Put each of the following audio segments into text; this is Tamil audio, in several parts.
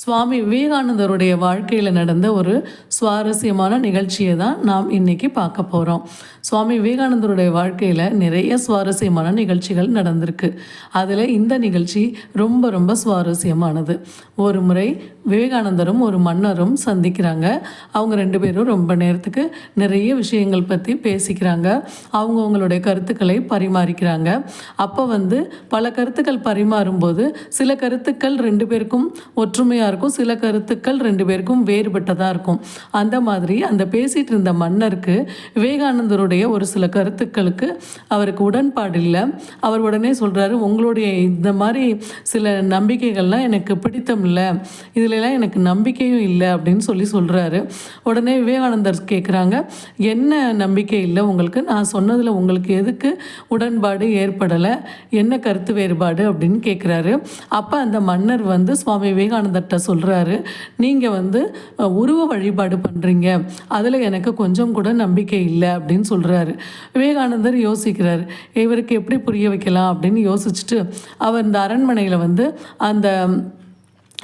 சுவாமி விவேகானந்தருடைய வாழ்க்கையில் நடந்த ஒரு சுவாரஸ்யமான நிகழ்ச்சியை தான் நாம் இன்னைக்கு பார்க்க போகிறோம் சுவாமி விவேகானந்தருடைய வாழ்க்கையில் நிறைய சுவாரஸ்யமான நிகழ்ச்சிகள் நடந்திருக்கு. அதில் இந்த நிகழ்ச்சி ரொம்ப ரொம்ப சுவாரஸ்யமானது. ஒரு முறை விவேகானந்தரும் ஒரு மன்னரும் சந்திக்கிறாங்க. அவங்க ரெண்டு பேரும் ரொம்ப நேரத்துக்கு நிறைய விஷயங்கள் பற்றி பேசிக்கிறாங்க. அவங்கவுங்களுடைய கருத்துக்களை பரிமாறிக்கிறாங்க. அப்போ வந்து பல கருத்துக்கள் பரிமாறும்போது சில கருத்துக்கள் ரெண்டு பேருக்கும் ஒற்றுமையாக இருக்கும். சில கருத்துக்கள் ரெண்டு பேருக்கும் வேறுபட்டதாக இருக்கும். அந்த மாதிரி அந்த பேசிகிட்டு இருந்த மன்னருக்கு விவேகானந்தருடைய ஒரு சில கருத்துக்களுக்கு அவருக்கு உடன்பாடு இல்லை. அவர் உடனே சொல்கிறாரு உங்களுடைய இந்த மாதிரி சில நம்பிக்கைகள்லாம் எனக்கு பிடித்தம் இல்லை. இதிலெல்லாம் எனக்கு நம்பிக்கையும் இல்லை. அப்படின்னு சொல்லி சொல்கிறாரு உடனே விவேகானந்தர் கேட்குறாங்க என்ன நம்பிக்கை இல்லை உங்களுக்கு? நான் சொன்னதில் உங்களுக்கு எதுக்கு உடன்பாடு ஏற்படலை? என்ன கருத்து வேறுபாடு? அப்படின்னு கேட்குறாரு அப்போ அந்த மன்னர் வந்து சுவாமி விவேகானந்தர்கிட்ட சொல்கிறாரு நீங்கள் வந்து உருவ வழிபாடு பண்ணுறீங்க அதில் எனக்கு கொஞ்சம் கூட நம்பிக்கை இல்லை அப்படின்னு சொல்கிறாரு விவேகானந்தர் யோசிக்கிறார். இவருக்கு எப்படி புரிய வைக்கலாம் அப்படின்னு யோசிச்சுட்டு அவர் இந்த அரண்மனையில் வந்து அந்த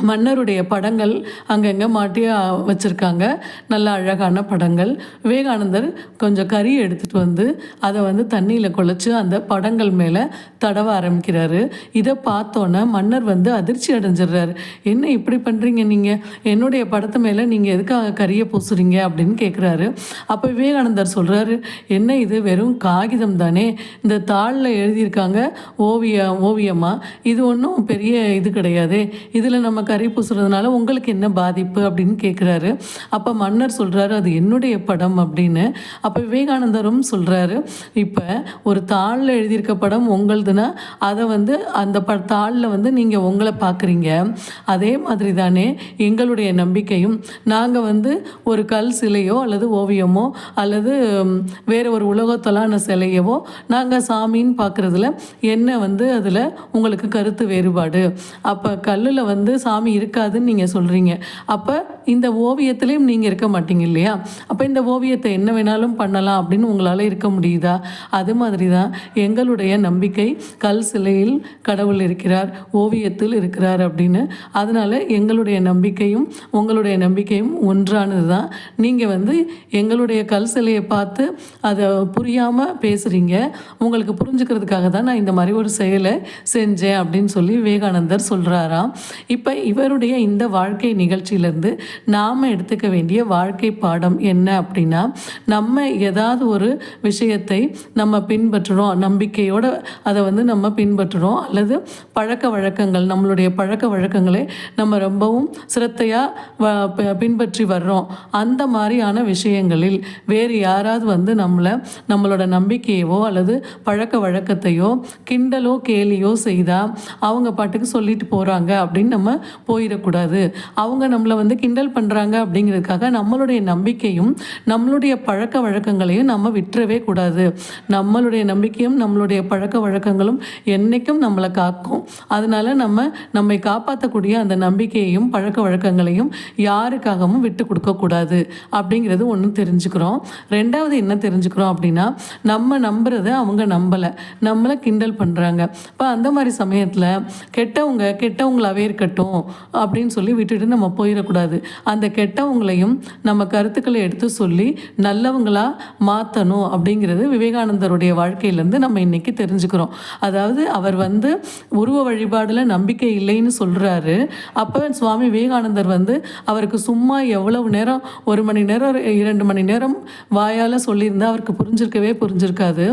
மன்னருடைய படங்கள் அங்கங்கே மாட்டி வச்சுருக்காங்க. நல்ல அழகான படங்கள். விவேகானந்தர் கொஞ்சம் கறி எடுத்துகிட்டு வந்து அதை வந்து தண்ணியில் குழச்சி அந்த படங்கள் மேலே தடவ ஆரம்பிக்கிறாரு. இதை பார்த்தோன்னே மன்னர் வந்து அதிர்ச்சி அடைஞ்சிடுறாரு. என்ன இப்படி பண்ணுறீங்க நீங்கள் என்னுடைய படத்து மேலே நீங்கள் எதுக்காக கறியை பூசுறீங்க? அப்படின்னு கேட்குறாரு அப்போ விவேகானந்தர் சொல்கிறாரு என்ன இது? வெறும் காகிதம் தானே? இந்த தாளில் எழுதியிருக்காங்க ஓவியம்? ஓவியமாக இது ஒன்றும் பெரிய இது கிடையாதே. இதில் நம்ம கறி பூசுறதுனால உங்களுக்கு என்ன பாதிப்பு அப்படின்னு கேட்குறாரு அப்போ மன்னர் சொல்கிறாரு அது என்னுடைய படம் அப்படின்னு. அப்போ விவேகானந்தரும் சொல்கிறாரு இப்போ ஒரு தாளில் எழுதியிருக்க படம் உங்களுதுன்னா அதை வந்து அந்த ப தாளில் வந்து நீங்கள் உங்களை பார்க்குறீங்க அதே மாதிரி தானே எங்களுடைய நம்பிக்கையும். நாங்கள் வந்து ஒரு கல் சிலையோ அல்லது ஓவியமோ அல்லது வேறு ஒரு உலகத்தலான சிலையவோ நாங்கள் சாமின்னு பார்க்குறதுல என்ன வந்து அதில் உங்களுக்கு கருத்து வேறுபாடு? அப்போ கல்லில் வந்து சா சாமி இருக்காதுன்னு நீங்கள் சொல்கிறீங்க அப்போ இந்த ஓவியத்துலேயும் நீங்கள் இருக்க மாட்டீங்க இல்லையா? அப்போ இந்த ஓவியத்தை என்ன வேணாலும் பண்ணலாம் அப்படின்னு உங்களால் இருக்க முடியுதா? அது மாதிரி தான் எங்களுடைய நம்பிக்கை. கல் சிலையில் கடவுள் இருக்கிறார் ஓவியத்தில் இருக்கிறார் அப்படின்னு. அதனால் எங்களுடைய நம்பிக்கையும் உங்களுடைய நம்பிக்கையும் ஒன்றானது தான் நீங்கள் வந்து எங்களுடைய கல் சிலையை பார்த்து அதை புரியாமல் பேசுகிறீங்க உங்களுக்கு புரிஞ்சுக்கிறதுக்காக தான் நான் இந்த மாதிரி ஒரு செயலை செஞ்சேன் அப்படின்னு சொல்லி விவேகானந்தர் சொல்கிறாராம் இப்போ இவருடைய இந்த வாழ்க்கை நிகழ்ச்சியிலேருந்து நாம் எடுத்துக்க வேண்டிய வாழ்க்கை பாடம் என்ன அப்படின்னா நம்ம ஏதாவது ஒரு விஷயத்தை நம்ம பின்பற்றுறோம் நம்பிக்கையோடு அதை வந்து நம்ம பின்பற்றுறோம் அல்லது பழக்க வழக்கங்கள் நம்மளுடைய பழக்க வழக்கங்களை நம்ம ரொம்பவும் சிரத்தையாக பின்பற்றி வர்றோம். அந்த மாதிரியான விஷயங்களில் வேறு யாராவது வந்து நம்மளை நம்மளோட நம்பிக்கையவோ அல்லது பழக்க வழக்கத்தையோ கிண்டலோ கேலியோ செய்தால் அவங்க பாட்டுக்கு சொல்லிட்டு போகிறாங்க அப்படின்னு நம்ம போயிடக்கூடாது. அவங்க நம்மளை வந்து கிண்டல் பண்ணுறாங்க அப்படிங்கிறதுக்காக நம்மளுடைய நம்பிக்கையும் நம்மளுடைய பழக்க வழக்கங்களையும் நம்ம விட்டுறவே கூடாது. நம்மளுடைய நம்பிக்கையும் நம்மளுடைய பழக்க வழக்கங்களும் என்றைக்கும் நம்மளை காக்கும். அதனால நம்ம நம்மை காப்பாற்றக்கூடிய அந்த நம்பிக்கையையும் பழக்க வழக்கங்களையும் யாருக்காகவும் விட்டு கொடுக்கக்கூடாது அப்படிங்கிறது ஒன்று தெரிஞ்சுக்கிறோம். ரெண்டாவது என்ன தெரிஞ்சுக்கிறோம் அப்படின்னா நம்ம நம்புறத அவங்க நம்பலை. நம்மளை கிண்டல் பண்ணுறாங்க இப்போ அந்த மாதிரி சமயத்தில் கெட்டவங்க கெட்டவங்களாவே இருக்கட்டும் அப்படின்னு சொல்லி விட்டுட்டு நம்ம போயிடக்கூடாது. அந்த கெட்டவங்களையும் நம்ம கருத்துக்களை எடுத்து சொல்லி நல்லவங்களாக மாற்றணும் அப்படிங்கிறது விவேகானந்தருடைய வாழ்க்கையிலேருந்து நம்ம இன்றைக்கி தெரிஞ்சுக்கிறோம். அதாவது அவர் வந்து உருவ வழிபாடில் நம்பிக்கை இல்லைன்னு சொல்கிறாரு அப்போ சுவாமி விவேகானந்தர் வந்து அவருக்கு சும்மா எவ்வளவு நேரம் ஒரு மணி நேரம் இரண்டு மணி நேரம் வாயால் சொல்லியிருந்தால் அவருக்கு புரிஞ்சிருக்கவே புரிஞ்சிருக்காது.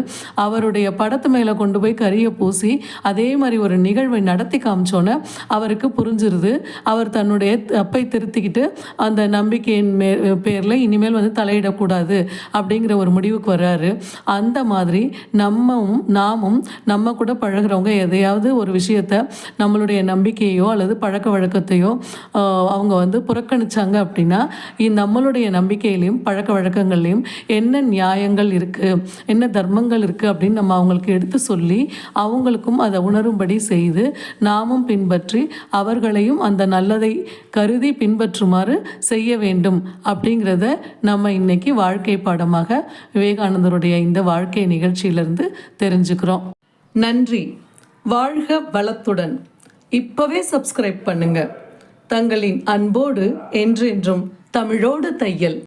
அவருடைய படத்து மேலே கொண்டு போய் கரியை பூசி அதே மாதிரி ஒரு நிகழ்வை நடத்தி காமிச்சோன்னே அவருக்கு புரிஞ்சிருது. அவர் தன்னுடைய தப்பை திருத்திக்கிட்டு அந்த நம்பிக்கையின் மே பேரில் இனிமேல் வந்து தலையிடக்கூடாது அப்படிங்கிற ஒரு முடிவுக்கு வர்றாரு. அந்த மாதிரி நம்மவும் நாமும் நம்ம கூட பழகுறவங்க எதையாவது ஒரு விஷயத்த நம்மளுடைய நம்பிக்கையோ அல்லது பழக்க வழக்கத்தையோ அவங்க வந்து புறக்கணிச்சாங்க அப்படின்னா நம்மளுடைய நம்பிக்கையிலையும் பழக்க வழக்கங்கள்லையும் என்ன நியாயங்கள் இருக்குது என்ன தர்மங்கள் இருக்குது அப்படின்னு நம்ம அவங்களுக்கு எடுத்து சொல்லி அவங்களுக்கும் அதை உணரும்படி செய்து நாமும் பின்பற்றி அவர்களையும் அந்த நல்லதை கருதி பின்பற்றுமாறு செய்ய வேண்டும் அப்படிங்கிறத நம்ம இன்னைக்கு வாழ்க்கை பாடமாக விவேகானந்தருடைய இந்த வாழ்க்கை நிகழ்ச்சியிலிருந்து தெரிஞ்சுக்கிறோம். நன்றி. வாழ்க வளத்துடன். இப்பவே சப்ஸ்கிரைப் பண்ணுங்க. தங்களின் அன்போடு என்றென்றும் தமிழோடு தையல்.